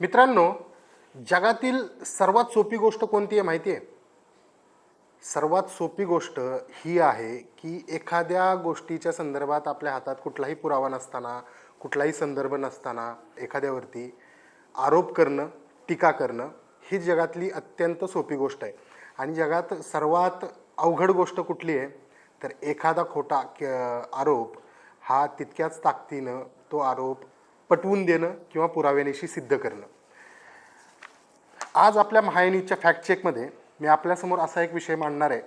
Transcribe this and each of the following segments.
मित्रांनो जगातील सर्वात सोपी गोष्ट कोणती आहे माहिती आहे? सर्वात सोपी गोष्ट ही आहे की एखाद्या गोष्टीच्या संदर्भात आपल्या हातात कुठलाही पुरावा नसताना कुठलाही संदर्भ नसताना एखाद्यावरती आरोप करणं टीका करणं ही जगातली अत्यंत सोपी गोष्ट आहे. आणि जगात सर्वात अवघड गोष्ट कुठली आहे? तर एखादा खोटा क- आरोप हा तितक्याच ताकदीनं तो आरोप पटवून देणं किंवा पुराव्यानिशी सिद्ध करणं. आज आपल्या महायनीच्या फॅक्ट चेकमध्ये मी आपल्यासमोर असा एक विषय मांडणार आहे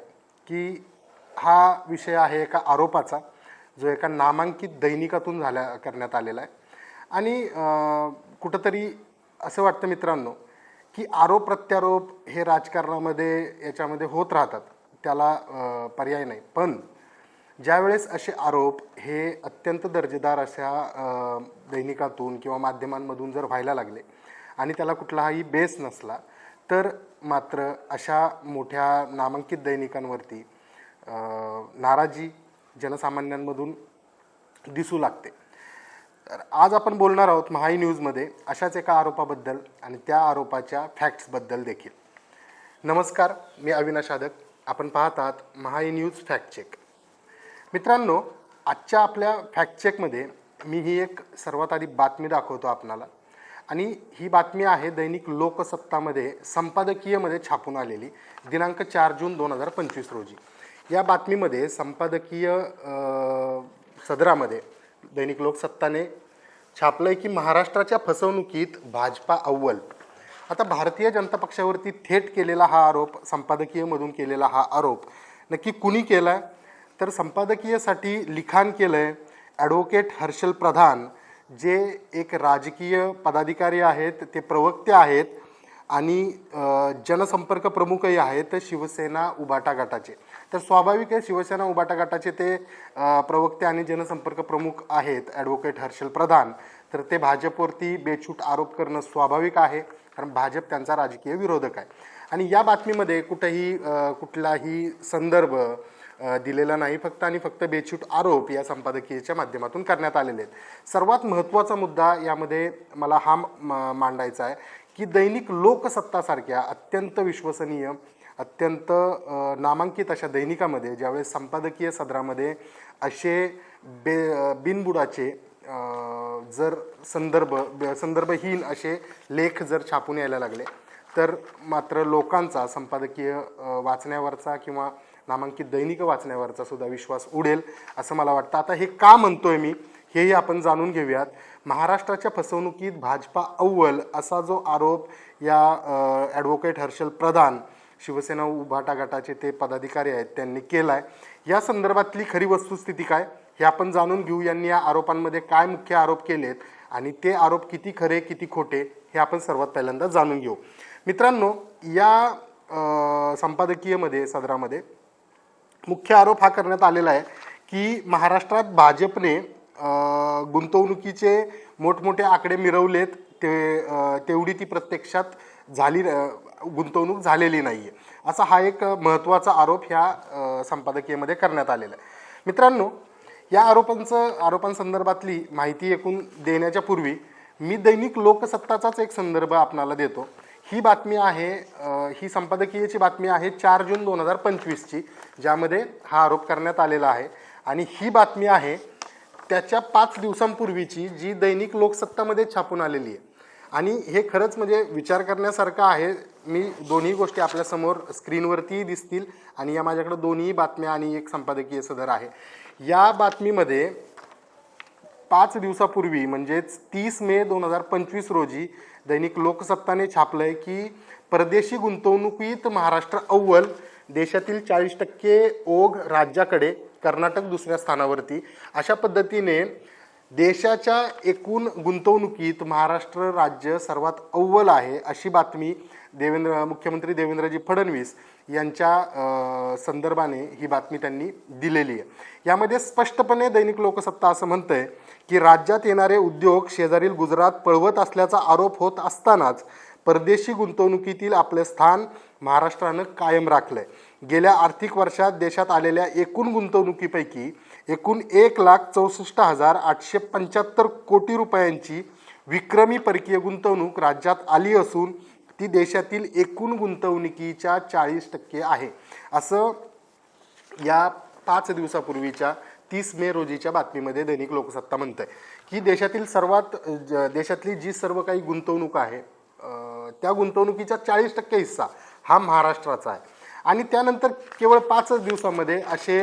की हा विषय आहे एका आरोपाचा जो एका नामांकित दैनिकातून झाल्या करण्यात आलेला आहे. आणि कुठंतरी असं वाटतं मित्रांनो की आरोप प्रत्यारोप हे राजकारणामध्ये याच्यामध्ये होत राहतात. त्याला पर्याय नाही. पण ज्यावेळेस असे आरोप हे अत्यंत दर्जेदार अशा दैनिकातून किंवा माध्यमांमधून जर व्हायला लागले आणि त्याला कुठलाही बेस नसला तर मात्र अशा मोठ्या नामांकित दैनिकांवरती नाराजी जनसामान्यांमधून दिसू लागते. तर आज आपण बोलणार आहोत महाई न्यूजमध्ये अशाच एका आरोपाबद्दल आणि त्या आरोपाच्या फॅक्ट्सबद्दल देखील. नमस्कार मी अविनाश आदक. आपण पाहतात महाई न्यूज फॅक्ट चेक. मित्रांनो आजच्या आपल्या फॅक्ट चेकमध्ये मी ही एक सर्वात आधी बातमी दाखवतो आपणाला. आणि ही बातमी आहे दैनिक लोकसत्तामध्ये संपादकीयमध्ये छापून आलेली दिनांक चार जून दोन हजार पंचवीस रोजी. या बातमीमध्ये संपादकीय सदरामध्ये दैनिक लोकसत्ताने छापलं आहे की महाराष्ट्राच्या फसवणुकीत भाजपा अव्वल. आता भारतीय जनता पक्षावरती थेट केलेला हा आरोप संपादकीयमधून केलेला हा आरोप नक्की कुणी केला आहे तर संपादकीयसाठी लिखाण केलं आहे ॲडव्होकेट हर्षल प्रधान जे एक राजकीय पदाधिकारी आहेत ते प्रवक्ते आहेत आणि जनसंपर्क प्रमुखही आहेत शिवसेना उबाटा गटाचे. तर स्वाभाविक आहे शिवसेना उबाटा गटाचे ते प्रवक्ते आणि जनसंपर्क प्रमुख आहेत ॲडव्होकेट हर्षल प्रधान. तर ते भाजपवरती बेछूट आरोप करणं स्वाभाविक आहे कारण भाजप त्यांचा राजकीय विरोधक आहे. आणि या बातमीमध्ये कुठेही कुठलाही संदर्भ दिलेला नाही फक्त आणि फक्त बेछूट आरोप या संपादकीयच्या माध्यमातून करण्यात आलेले आहेत. सर्वात महत्त्वाचा मुद्दा यामध्ये मला हा म- मांडायचा आहे की दैनिक लोकसत्तासारख्या अत्यंत विश्वसनीय अत्यंत नामांकित अशा दैनिकामध्ये ज्यावेळेस संपादकीय सदरामध्ये असे बे बिनबुडाचे जर संदर्भ ब- संदर्भहीन असे लेख जर छापून यायला लागले तर मात्र लोकांचा संपादकीय वाचण्यावरचा किंवा नामांकित दैनिक वाचण्यावरचा सुद्धा विश्वास उडेल असं मला वाटतं. आता हे का म्हणतोय मी हेही आपण जाणून घेऊयात. महाराष्ट्राच्या फसवणुकीत भाजपा अव्वल असा जो आरोप या ॲडव्होकेट हर्षल प्रधान शिवसेना उभाटा गटाचे ते पदाधिकारी आहेत त्यांनी केला आहे या संदर्भातली खरी वस्तुस्थिती काय? हे आपण जाणून घेऊ यांनी या आरोपांमध्ये काय मुख्य आरोप केलेत आणि ते आरोप किती खरे किती खोटे हे आपण सर्वात पहिल्यांदा जाणून घेऊ. मित्रांनो या संपादकीयमध्ये सदरामध्ये मुख्य आरोप हा करण्यात आलेला आहे की महाराष्ट्रात भाजपने गुंतवणुकीचे मोठमोठे आकडे मिरवलेत ते तेवढी ती प्रत्यक्षात झाली गुंतवणूक झालेली नाही आहे असा हा एक महत्त्वाचा आरोप ह्या संपादकीयमध्ये करण्यात आलेला आहे. मित्रांनो या आरोपांचं आरोपांसंदर्भातली माहिती एकूण देण्याच्या पूर्वी मी दैनिक लोकसत्ताचाच एक संदर्भ आपणाला देतो. ही बातमी आहे ही संपादकीयची बातमी आहे चार जून दोन हजार पंचवीसची ज्यामध्ये हा आरोप करण्यात आलेला आहे. आणि ही बातमी आहे त्याच्या पाच दिवसांपूर्वीची जी दैनिक लोकसत्तामध्ये छापून आलेली आहे. आणि हे खरंच म्हणजे विचार करण्यासारखं आहे. मी दोन्ही गोष्टी आपल्यासमोर स्क्रीनवरतीही दिसतील आणि या माझ्याकडे दोन्ही बातम्या आणि एक संपादकीय सदर आहे. या बातमीमध्ये पाच दिवसापूर्वी म्हणजेच तीस मे दोन हजार पंचवीस रोजी दैनिक लोकसत्ताने छापलंय की परदेशी गुंतवणुकीत महाराष्ट्र अव्वल देशातील चाळीस टक्के ओघ राज्याकडे कर्नाटक दुसऱ्या स्थानावरती. अशा पद्धतीने देशाच्या एकूण गुंतवणुकीत महाराष्ट्र राज्य सर्वात अव्वल आहे अशी बातमी देवेंद्र मुख्यमंत्री देवेंद्रजी फडणवीस यांच्या संदर्भाने ही बातमी त्यांनी दिलेली आहे. यामध्ये स्पष्टपणे दैनिक लोकसत्ता असं म्हणतंय की राज्यात येणारे उद्योग शेजारील गुजरात पळवत असल्याचा आरोप होत असतानाच परदेशी गुंतवणुकीतील आपले स्थान महाराष्ट्रानं कायम राखलंय. गेल्या आर्थिक वर्षात देशात आलेल्या एकूण गुंतवणुकीपैकी एकूण एक लाख चौसष्ट हजार आठशे पंच्याहत्तर कोटी रुपयांची विक्रमी परकीय गुंतवणूक राज्यात आली असून ती देशातील एकूण गुंतवणुकीच्या चाळीस टक्के आहे. असं या पाच दिवसापूर्वीच्या तीस मे रोजीच्या बातमीमध्ये दैनिक लोकसत्ता म्हणत आहे की देशातील सर्वात ज- देशातली जी सर्व काही गुंतवणूक आहे त्या गुंतवणुकीचा चाळीस टक्के हिस्सा हा महाराष्ट्राचा आहे. आणि त्यानंतर केवळ पाचच दिवसामध्ये असे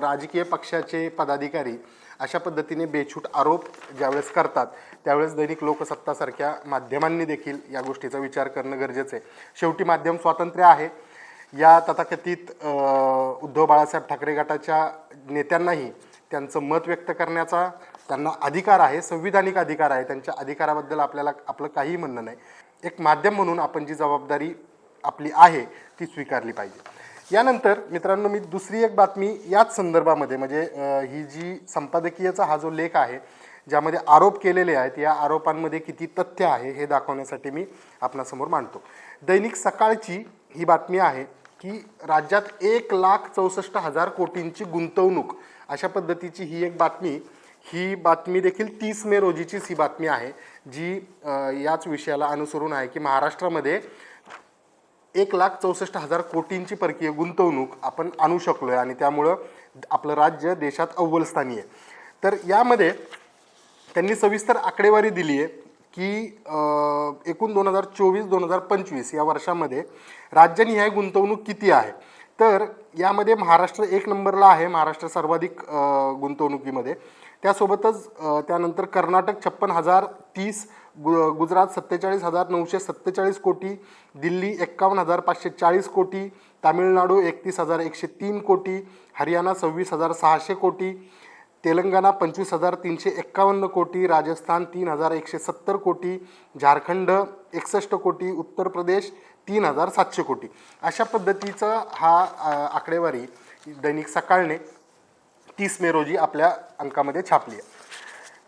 राजकीय पक्षाचे पदाधिकारी अशा पद्धतीने बेछूट आरोप ज्यावेळेस करतात त्यावेळेस दैनिक लोकसत्तासारख्या माध्यमांनी देखील या गोष्टीचा विचार करणं गरजेचं आहे. शेवटी माध्यम स्वातंत्र्य आहे. या तथाकथित उद्धव बाळासाहेब ठाकरे गटाच्या नेत्यांनाही त्यांचं मत व्यक्त करण्याचा त्यांना अधिकार आहे संविधानिक अधिकार आहे. त्यांच्या अधिकाराबद्दल आपल्याला आपलं काहीही म्हणणं नाही. एक माध्यम म्हणून आपण जी जबाबदारी आपली आहे ती स्वीकारली पाहिजे. यानंतर मित्रांनो मी दुसरी एक बातमी याच संदर्भामध्ये म्हणजे ही जी संपादकीयचा हा जो लेख आहे ज्यामध्ये आरोप केलेले आहेत या आरोपांमध्ये किती तथ्य आहे हे दाखवण्यासाठी मी आपणासमोर मांडतो. दैनिक सकाळची ही बातमी आहे की राज्यात एक लाख चौसष्ट हजार कोटींची गुंतवणूक अशा पद्धतीची ही एक बातमी ही बातमी देखील तीस मे रोजीचीच ही बातमी आहे जी याच विषयाला अनुसरून आहे की महाराष्ट्रामध्ये एक लाख चौसष्ट हजार कोटींची परकीय गुंतवणूक आपण आणू शकलो आहे आणि त्यामुळं आपलं राज्य देशात अव्वलस्थानी आहे. तर यामध्ये त्यांनी सविस्तर आकडेवारी दिली आहे की एकूण दोन हजार चोवीस दोन हजार पंचवीस या वर्षामध्ये राज्यनिहाय गुंतवणूक किती आहे? तर यामध्ये महाराष्ट्र एक नंबरला आहे महाराष्ट्र सर्वाधिक गुंतवणुकीमध्ये. त्यासोबतच त्यानंतर कर्नाटक छप्पन हजार तीस गु गुजरात सत्तेचाळीस हजार नऊशे सत्तेचाळीस कोटी दिल्ली एक्कावन्न हजार पाचशे चाळीस कोटी तामिळनाडू एकतीस हजार एकशे तीन कोटी हरियाणा सव्वीस हजार सहाशे कोटी तेलंगणा पंचवीस हजार तीनशे एक्कावन्न कोटी राजस्थान तीन हजार एकशे सत्तर कोटी झारखंड एकसष्ट कोटी उत्तर प्रदेश तीन हजार सातशे कोटी. अशा पद्धतीचा हा आकडेवारी दैनिक सकाळने तीस मे रोजी आपल्या अंकामध्ये छापली आहे.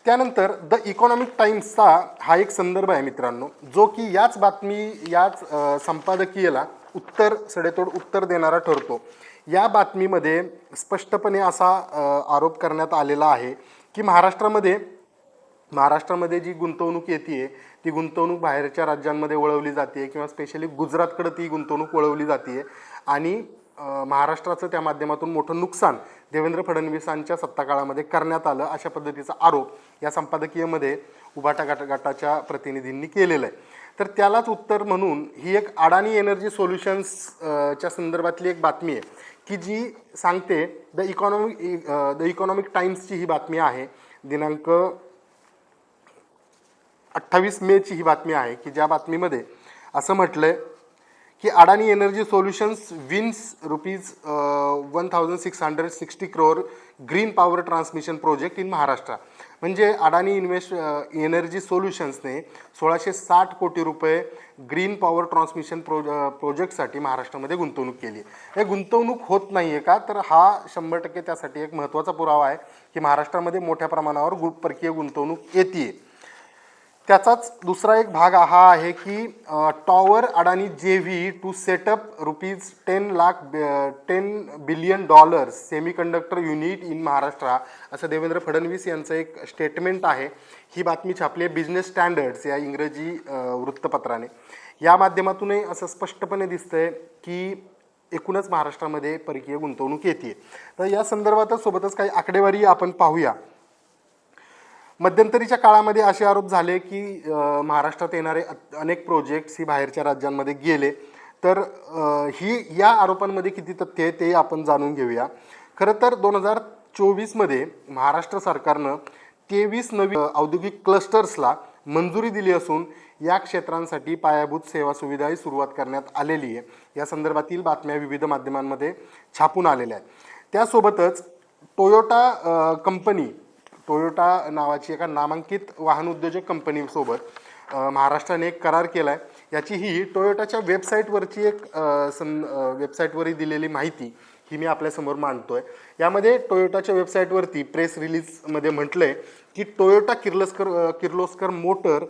त्यानंतर द इकॉनॉमिक टाइम्सचा हा एक संदर्भ आहे मित्रांनो जो की याच बातमी याच संपादकीयला उत्तर सडेतोड उत्तर देणारा ठरतो. या बातमीमध्ये स्पष्टपणे असा आरोप करण्यात आलेला आहे की महाराष्ट्रामध्ये महाराष्ट्रामध्ये जी गुंतवणूक येते ती गुंतवणूक बाहेरच्या राज्यांमध्ये वळवली जाते किंवा स्पेशली गुजरातकडे ती गुंतवणूक वळवली जाते आणि महाराष्ट्राचं त्या माध्यमातून मोठं नुकसान देवेंद्र फडणवीसांच्या सत्ताकाळामध्ये करण्यात आलं अशा पद्धतीचा आरोप या संपादकीयमध्ये उभाटा गट गटाच्या प्रतिनिधींनी केलेला आहे. तर त्यालाच उत्तर म्हणून ही एक अडाणी एनर्जी सोल्युशन्स च्या संदर्भातली एक बातमी आहे की जी सांगते द इकॉनॉमिक द इकॉनॉमिक टाइम्सची ही बातमी आहे. दिनांक अठ्ठावीस मेची ही बातमी आहे की ज्या बातमीमध्ये असं म्हटलं आहे की Adani energy solutions wins rupees one thousand six hundred sixty crore green power transmission project in Maharashtra. म्हणजे अडाणी इन्व्हेस्ट एनर्जी सोल्युशन्सने सोळाशे साठ कोटी रुपये ग्रीन पॉवर ट्रान्समिशन प्रो प्रोजेक्टसाठी महाराष्ट्रामध्ये गुंतवणूक केली हे गुंतवणूक होत नाही आहे का? तर हा शंभर टक्के त्यासाठी एक महत्त्वाचा पुरावा आहे की महाराष्ट्रामध्ये मोठ्या प्रमाणावर गु परकीय गुंतवणूक येते त्याचाच दुसरा एक भाग हा आहे की tower Adani J V to setup rupees ten lakh ten billion dollars semiconductor unit in Maharashtra असं देवेंद्र फडणवीस यांचं एक स्टेटमेंट आहे. ही बातमी छापली आहे बिझनेस स्टँडर्ड्स या इंग्रजी वृत्तपत्राने. या माध्यमातूनही असं स्पष्टपणे दिसतंय की एकूणच महाराष्ट्रामध्ये परकीय गुंतवणूक येते तर या संदर्भातच सोबतच काही आकडेवारी आपण पाहूया. मध्यंतरीच्या काळामध्ये असे आरोप झाले की महाराष्ट्रात येणारे अनेक प्रोजेक्ट्स ही बाहेरच्या राज्यांमध्ये गेले. तर ही या आरोपांमध्ये किती तथ्य आहे ते आपण जाणून घेऊया. खरं तर दोन हजार चोवीसमध्ये महाराष्ट्र सरकारनं तेवीस नवीन औद्योगिक क्लस्टर्सला मंजुरी दिली असून या क्षेत्रांसाठी पायाभूत सेवा सुविधाही सुरुवात करण्यात आलेली आहे. या संदर्भातील बातम्या विविध माध्यमांमध्ये छापून आलेल्या आहेत. त्यासोबतच टोयोटा कंपनी टोयोटा नावाची एका नामांकित वाहन उद्योजक कंपनीसोबत महाराष्ट्राने एक करार केला आहे याची ही टोयोटाच्या वेबसाईटवरची एक सं वेबसाईटवरही दिलेली माहिती ही मी आपल्यासमोर मांडतो आहे यामध्ये टोयोटाच्या वेबसाईटवरती प्रेस रिलीजमध्ये म्हटलं आहे की Toyota Kirloskar Kirloskar motor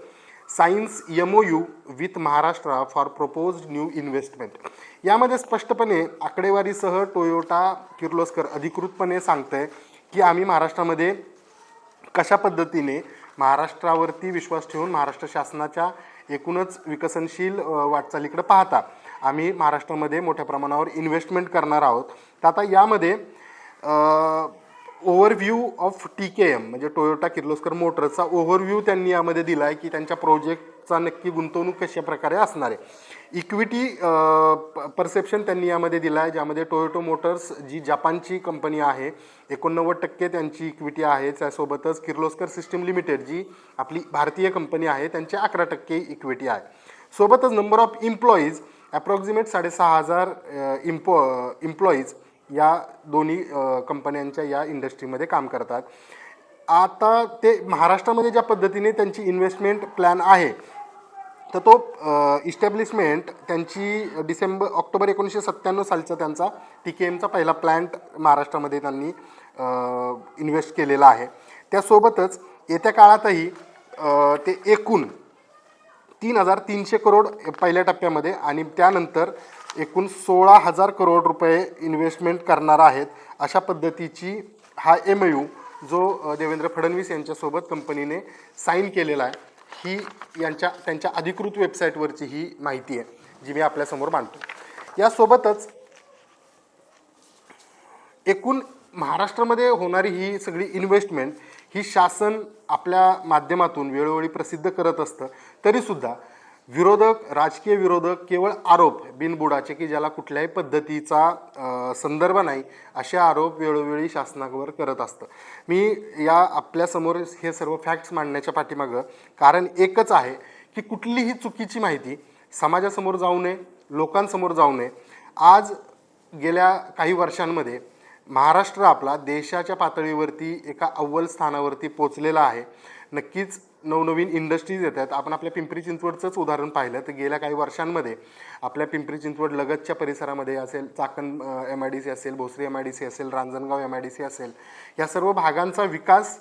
science M O U with Maharashtra for propose new investment यामध्ये स्पष्टपणे आकडेवारीसह टोयोटा किर्लोस्कर अधिकृतपणे सांगतंय की आम्ही महाराष्ट्रामध्ये कशा पद्धतीने महाराष्ट्रावरती विश्वास ठेवून महाराष्ट्र शासनाच्या एकूणच विकसनशील वाटचालीकडे पाहता आम्ही महाराष्ट्रामध्ये मोठ्या प्रमाणावर इन्व्हेस्टमेंट करणार आहोत. तर आता यामध्ये overview of T K M म्हणजे टोयोटा किर्लोस्कर मोटर्सचा ओव्हरव्ह्यू त्यांनी यामध्ये दिला आहे की त्यांच्या प्रोजेक्टचा नक्की गुंतवणूक कशा प्रकारे असणार आहे. इक्विटी परसेप्शन त्यांनी यामध्ये दिला आहे ज्यामध्ये टोयोटो मोटर्स जी जपानची कंपनी आहे एकोणनव्वद टक्के त्यांची इक्विटी आहे. त्यासोबतच किर्लोस्कर सिस्टीम लिमिटेड जी आपली भारतीय कंपनी आहे त्यांची अकरा टक्के इक्विटी आहे. सोबतच नंबर ऑफ इम्प्लॉईज ॲप्रॉक्झिमेट साडेसहा हजार इम्पो इम्प्लॉईज या दोन्ही कंपन्यांच्या या इंडस्ट्रीमध्ये काम करतात. आता ते महाराष्ट्रामध्ये ज्या पद्धतीने त्यांची इन्व्हेस्टमेंट प्लॅन आहे तर तो इस्टॅब्लिशमेंट त्यांची डिसेंबर ऑक्टोबर एकोणीसशे सत्त्याण्णव सालचा त्यांचा टी के एमचा पहिला प्लॅन्ट महाराष्ट्रामध्ये त्यांनी इन्व्हेस्ट केलेला आहे. त्यासोबतच येत्या काळातही ते एकूण तीन हजार तीनशे करोड पहिल्या टप्प्यामध्ये आणि त्यानंतर एकूण सोळा हजार करोड रुपये इन्व्हेस्टमेंट करणार आहेत अशा पद्धतीची हा एम यू जो देवेंद्र फडणवीस यांच्यासोबत कंपनीने साईन केलेला आहे. ही यांच्या त्यांच्या अधिकृत वेबसाईटवरची ही माहिती आहे जी मी आपल्यासमोर मांडतो. यासोबतच एकूण महाराष्ट्रामध्ये होणारी ही सगळी इन्व्हेस्टमेंट ही शासन आपल्या माध्यमातून वेळोवेळी प्रसिद्ध करत असतं तरीसुद्धा विरोधक राजकीय विरोधक केवळ आरोप बिनबुडाचे की ज्याला कुठल्याही पद्धतीचा संदर्भ नाही असे आरोप वेळोवेळी शासनावर करत असतं. मी या आपल्यासमोर हे सर्व फॅक्ट्स मांडण्याच्या पाठीमागं कारण एकच आहे की कुठलीही चुकीची माहिती समाजासमोर जाऊ नये लोकांसमोर जाऊ नये. आज गेल्या काही वर्षांमध्ये महाराष्ट्र आपला देशाच्या पातळीवरती एका अव्वल स्थानावरती पोचलेला आहे. नक्कीच नवनवीन इंडस्ट्रीज येतात. आपण आपल्या पिंपरी चिंचवडचंच उदाहरण पाहिलं तर गेल्या काही वर्षांमध्ये आपल्या पिंपरी चिंचवड लगतच्या परिसरामध्ये असेल Chakan M I D C असेल Bhosari M I D C असेल Ranjangaon M I D C असेल या सर्व भागांचा विकास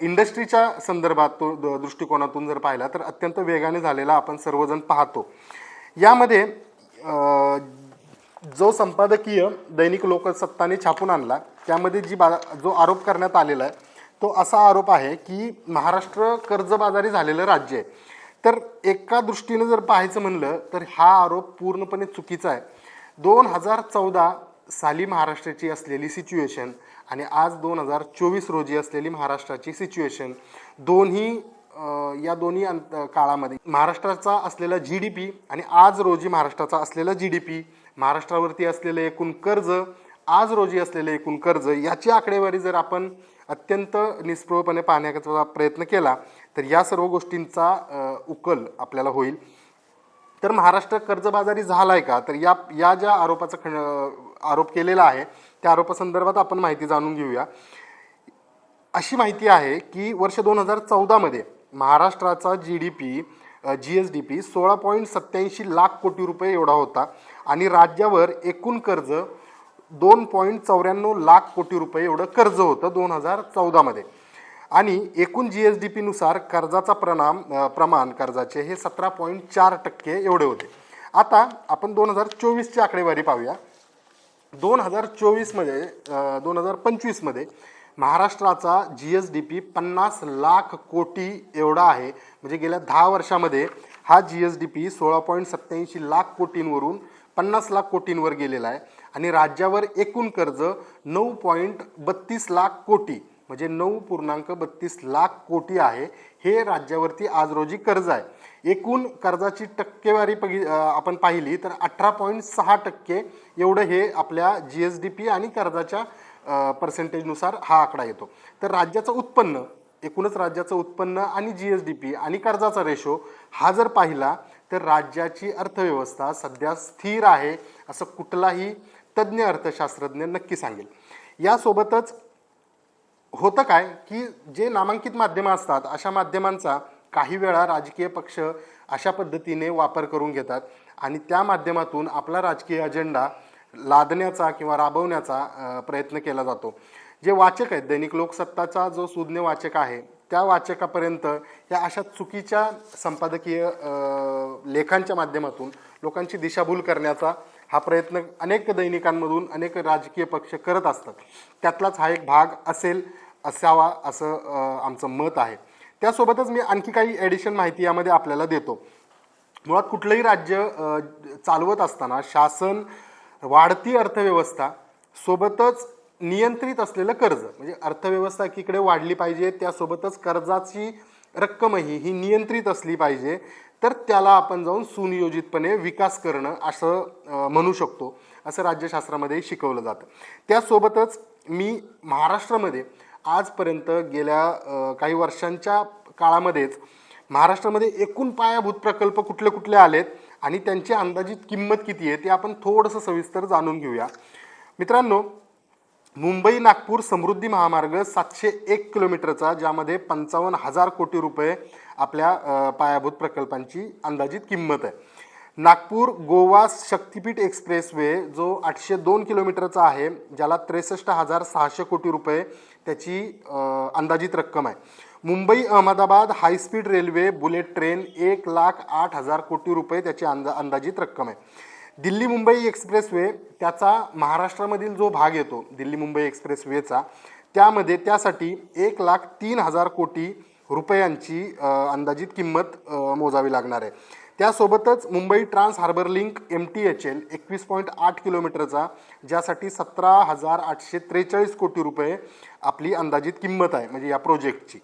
इंडस्ट्रीच्या संदर्भात तो द- दृष्टिकोनातून जर पाहिला तर अत्यंत वेगाने झालेला आपण सर्वजण पाहतो. यामध्ये जो संपादकीय दैनिक लोकसत्ताने छापून आणला त्यामध्ये जी बा जो आरोप करण्यात आलेला आहे तो असा आरोप आहे की महाराष्ट्र कर्जबाजारी झालेलं राज्य आहे. तर एका दृष्टीनं जर पाहायचं म्हणलं तर हा आरोप पूर्णपणे चुकीचा आहे. दोन हजार चौदा साली महाराष्ट्राची असलेली सिच्युएशन आणि आज दोन हजार चोवीस रोजी असलेली महाराष्ट्राची सिच्युएशन दोन्ही या दोन्ही अंत काळामध्ये महाराष्ट्राचा असलेला जी डी पी आणि आज रोजी महाराष्ट्राचा असलेला जी डी पी महाराष्ट्रावरती असलेलं एकूण कर्ज आज रोजी असलेले एकूण कर्ज याची आकडेवारी जर आपण अत्यंत निष्प्रभपणे पाहण्याचा प्रयत्न केला तर या सर्व गोष्टींचा उकल आपल्याला होईल. तर महाराष्ट्र कर्जबाजारी झाला आहे का? तर या या ज्या आरोपाचा खंड आरोप केलेला आहे त्या आरोपासंदर्भात आपण माहिती जाणून घेऊया. अशी माहिती आहे की वर्ष दोन हजार चौदामध्ये महाराष्ट्राचा G D P G S D P सोळा पॉईंट सत्याऐंशी लाख कोटी रुपये एवढा होता आणि राज्यावर एकूण कर्ज दोन पॉईंट चौऱ्याण्णव लाख कोटी रुपये एवढं कर्ज होतं दोन हजार चौदामध्ये आणि एकूण जी एस डी पीनुसार कर्जाचा प्रणाम प्रमाण कर्जाचे हे सतरा पॉईंट चार टक्के एवढे होते. आता आपण दोन हजार चोवीसची आकडेवारी पाहूया. दोन हजार चोवीसमध्ये दोन हजार पंचवीसमध्ये महाराष्ट्राचा जी एस डी पी पन्नास लाख कोटी एवढा आहे. म्हणजे गेल्या दहा वर्षामध्ये हा जी एस डी पी सोळा पॉईंट सत्याऐंशी लाख कोटींवरून पन्नास लाख कोटींवर गेलेला आहे. आणि राज्यावर एकूण कर्ज नऊ पॉईंट बत्तीस लाख कोटी म्हणजे नऊ पूर्णांक बत्तीस लाख कोटी आहे. हे राज्यावरती आज रोजी कर्ज आहे. एकूण कर्जाची टक्केवारी पगी आपण पाहिली तर अठरा पॉईंट सहा टक्के एवढं हे आपल्या जी एस डी पी आणि कर्जाच्या पर्सेंटेजनुसार हा आकडा येतो. तर राज्याचं उत्पन्न एकूणच राज्याचं उत्पन्न आणि जी एस डी पी आणि कर्जाचा रेशो हा जर पाहिला तर राज्याची अर्थव्यवस्था सध्या स्थिर आहे. असं कुठलाही तज्ज्ञ अर्थशास्त्रज्ञ नक्की सांगेल. यासोबतच होतं काय की जे नामांकित माध्यमं असतात अशा माध्यमांचा काही वेळा राजकीय पक्ष अशा पद्धतीने वापर करून घेतात आणि त्या माध्यमातून आपला राजकीय अजेंडा लादण्याचा किंवा राबवण्याचा प्रयत्न केला जातो. जे वाचक आहेत दैनिक लोकसत्ताचा जो सुज्ञ वाचक आहे त्या वाचकापर्यंत या अशा चुकीच्या संपादकीय लेखांच्या माध्यमातून लोकांची दिशाभूल करण्याचा हा प्रयत्न अनेक दैनिकांमधून अनेक राजकीय पक्ष करत असतात. त्यातलाच हा एक भाग असेल असावा असं आमचं मत आहे. त्यासोबतच मी आणखी काही ॲडिशन माहिती यामध्ये आपल्याला देतो. मुळात कुठलंही राज्य चालवत असताना शासन वाढती अर्थव्यवस्था सोबतच नियंत्रित असलेलं कर्ज म्हणजे अर्थव्यवस्था एकीकडे वाढली पाहिजे त्यासोबतच कर्जाची रक्कमही ही नियंत्रित असली पाहिजे तर त्याला आपण जाऊन सुनियोजितपणे विकास करणं असं म्हणू शकतो असं राज्यशास्त्रामध्ये शिकवलं जातं. त्यासोबतच मी महाराष्ट्रामध्ये आजपर्यंत गेल्या काही वर्षांच्या काळामध्येच महाराष्ट्रामध्ये एकूण पायाभूत प्रकल्प कुठले कुठले आलेत आणि त्यांची अंदाजित किंमत किती आहे ते आपण थोडंसं सविस्तर जाणून घेऊया. मित्रांनो मुंबई नागपूर समृद्धी महामार्ग सातशे एक किलोमीटरचा ज्यामध्ये पंचावन्न हजार कोटी रुपये आपल्या पायाभूत प्रकल्पांची अंदाजित किंमत आहे. नागपूर गोवा शक्तिपीठ एक्सप्रेसवे जो आठशे दोन किलोमीटरचा आहे ज्याला त्रेसष्ट हजार सहाशे कोटी रुपये त्याची अंदाजित रक्कम आहे. Mumbai Ahmedabad high speed railway bullet train एक लाख आठ हजार कोटी रुपये त्याची अंदा अंदाजित रक्कम आहे. दिल्ली मुंबई एक्सप्रेसवे त्याचा महाराष्ट्रामधील जो भाग येतो दिल्ली मुंबई एक्सप्रेसवेचा त्यामध्ये त्यासाठी एक लाख तीन हजार कोटी रुपयांची अंदाजित किंमत मोजावी लागणार आहे. त्यासोबतच Mumbai trans harbour link M T H L एकवीस पॉईंट आठ किलोमीटरचा ज्यासाठी सतरा हजार आठशे त्रेचाळीस कोटी रुपये आपली अंदाजित किंमत आहे म्हणजे या प्रोजेक्टची.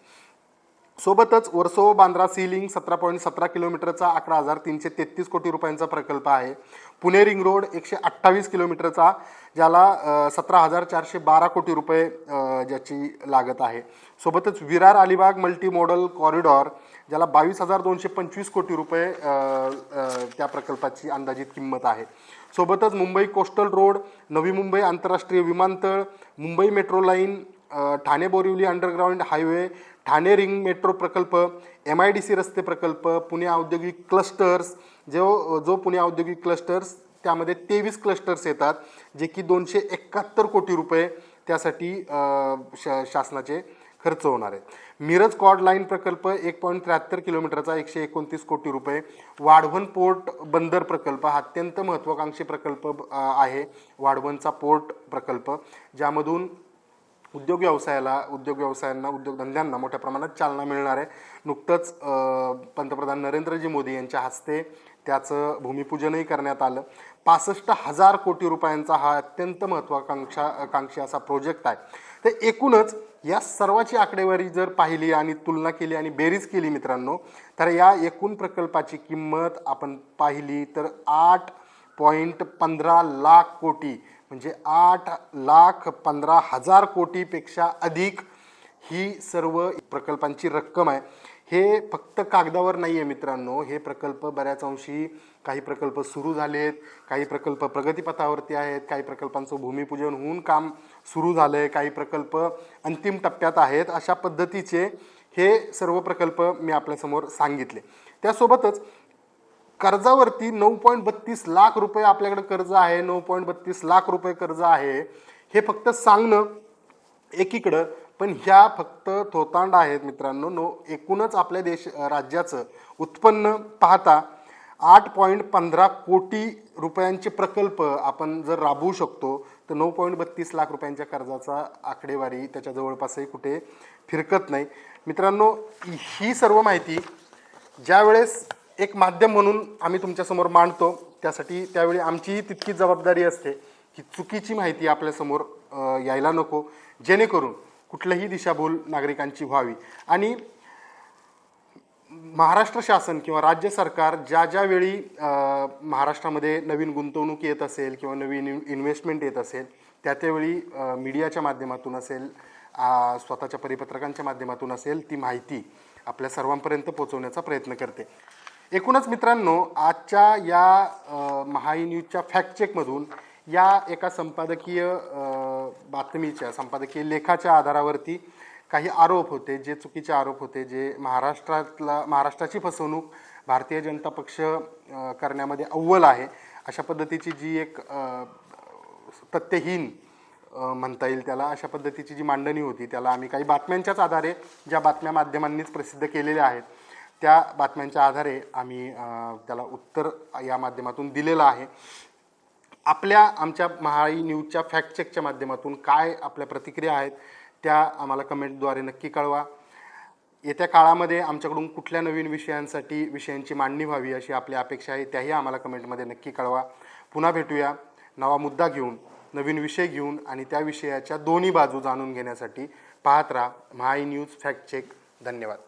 सोबतच वर्सो बांद्रा सी लिंक सतरा पॉईंट सतरा किलोमीटरचा अकरा हजार तीनशे तेहतीस कोटी रुपयांचा प्रकल्प आहे. पुणे रिंग रोड एकशे अठ्ठावीस किलोमीटरचा ज्याला सतरा हजार चारशे बारा कोटी रुपये ज्याची लागत आहे. सोबतच Virar Alibaug multi modal corridor ज्याला बावीस हजार दोनशे पंचवीस कोटी रुपये त्या प्रकल्पाची अंदाजित किंमत आहे. सोबतच मुंबई कोस्टल रोड नवी मुंबई आंतरराष्ट्रीय विमानतळ Mumbai metro line Thane Borivali underground highway Thane ring metro प्रकल्प एम आय डी सी रस्ते प्रकल्प पुणे औद्योगिक क्लस्टर्स जो जो पुणे औद्योगिक क्लस्टर्स त्यामध्ये तेवीस क्लस्टर्स येतात जे की दोनशे एकाहत्तर कोटी रुपये त्यासाठी श शासनाचे खर्च होणार आहेत मिरज कॉड लाईन प्रकल्प एक पॉईंट त्र्याहत्तर किलोमीटरचा एकशे एकोणतीस कोटी रुपये. वाढवण पोर्ट बंदर प्रकल्प हा अत्यंत महत्त्वाकांक्षी प्रकल्प आहे. वाढवणचा पोर्ट प्रकल्प ज्यामधून उद्योग व्यवसायाला उद्योग व्यवसायांना उद्योगधंद्यांना मोठ्या प्रमाणात चालना मिळणार आहे. नुकतंच पंतप्रधान नरेंद्रजी मोदी यांच्या हस्ते त्याचं भूमिपूजनही करण्यात आलं. पासष्ट हजार कोटी रुपयांचा हा अत्यंत महत्त्वाकांक्षा कांक्षी असा प्रोजेक्ट आहे. तर एकूणच या सर्वाची आकडेवारी जर पाहिली आणि तुलना केली आणि बेरीज केली मित्रांनो तर या एकूण प्रकल्पाची किंमत आपण पाहिली तर आठ पॉईंट पंधरा लाख कोटी म्हणजे आठ लाख पंधरा हजार कोटीपेक्षा अधिक ही सर्व प्रकल्पांची रक्कम आहे. हे फक्त कागदावर नाही आहे मित्रांनो. हे प्रकल्प बऱ्याच अंशी काही प्रकल्प सुरू झालेत काही प्रकल्प प्रगतीपथावरती आहेत काही प्रकल्पांचं भूमिपूजन होऊन काम सुरू झालं आहे काही प्रकल्प अंतिम टप्प्यात आहेत. अशा पद्धतीचे हे सर्व प्रकल्प मी आपल्यासमोर सांगितले. त्यासोबतच कर्जावरती नऊ पॉईंट बत्तीस लाख रुपये आपल्याकडे कर्ज आहे नऊ पॉईंट बत्तीस लाख रुपये कर्ज आहे. हे फक्त सांगणं एकीकडं पण ह्या फक्त थोतांड आहेत मित्रांनो. नो एकूणच आपल्या देश राज्याचं उत्पन्न पाहता आठ पॉईंट पंधरा कोटी रुपयांचे प्रकल्प आपण जर राबवू शकतो तर नऊ पॉईंट बत्तीस लाख रुपयांच्या कर्जाचा आकडेवारी त्याच्या जवळपासही कुठे फिरकत नाही. मित्रांनो ही सर्व माहिती ज्यावेळेस एक माध्यम म्हणून आम्ही तुमच्यासमोर मांडतो त्यासाठी त्यावेळी आमचीही तितकीच जबाबदारी असते की चुकीची माहिती आपल्यासमोर यायला नको. जेणेकरून कुठलंही दिशाभूल नागरिकांची व्हावी. आणि महाराष्ट्र शासन किंवा राज्य सरकार ज्या ज्या वेळी महाराष्ट्रामध्ये नवीन गुंतवणूक येत असेल किंवा नवीन इन्व्हेस्टमेंट येत असेल त्या त्यावेळी मीडियाच्या माध्यमातून असेल स्वतःच्या परिपत्रकांच्या माध्यमातून असेल ती माहिती आपल्या सर्वांपर्यंत पोहोचवण्याचा प्रयत्न करते. एकूणच मित्रांनो आजच्या या महाई न्यूजच्या फॅक्ट चेकमधून या एका संपादकीय बातमीच्या संपादकीय लेखाच्या आधारावरती काही आरोप होते जे चुकीचे आरोप होते जे महाराष्ट्रातला महाराष्ट्राची फसवणूक भारतीय जनता पक्ष करण्यामध्ये अव्वल आहे. अशा पद्धतीची जी एक तथ्यहीन म्हणता येईल त्याला अशा पद्धतीची जी मांडणी होती त्याला आम्ही काही बातम्यांच्याच आधारे ज्या बातम्या माध्यमांनीच प्रसिद्ध केलेल्या आहेत त्या बातम्यांच्या आधारे आम्ही त्याला उत्तर या माध्यमातून दिलेलं आहे. आपल्या आमच्या महाई न्यूजच्या फॅक्ट चेकच्या माध्यमातून काय आपल्या प्रतिक्रिया आहेत त्या आम्हाला कमेंटद्वारे नक्की कळवा. येत्या काळामध्ये आमच्याकडून कुठल्या नवीन विषयांसाठी विषयांची मांडणी व्हावी अशी आपली अपेक्षा आहे त्याही आम्हाला कमेंटमध्ये नक्की कळवा. पुन्हा भेटूया नवा मुद्दा घेऊन नवीन विषय घेऊन आणि त्या विषयाच्या दोन्ही बाजू जाणून घेण्यासाठी पाहत राहा महाई न्यूज फॅक्ट चेक. धन्यवाद.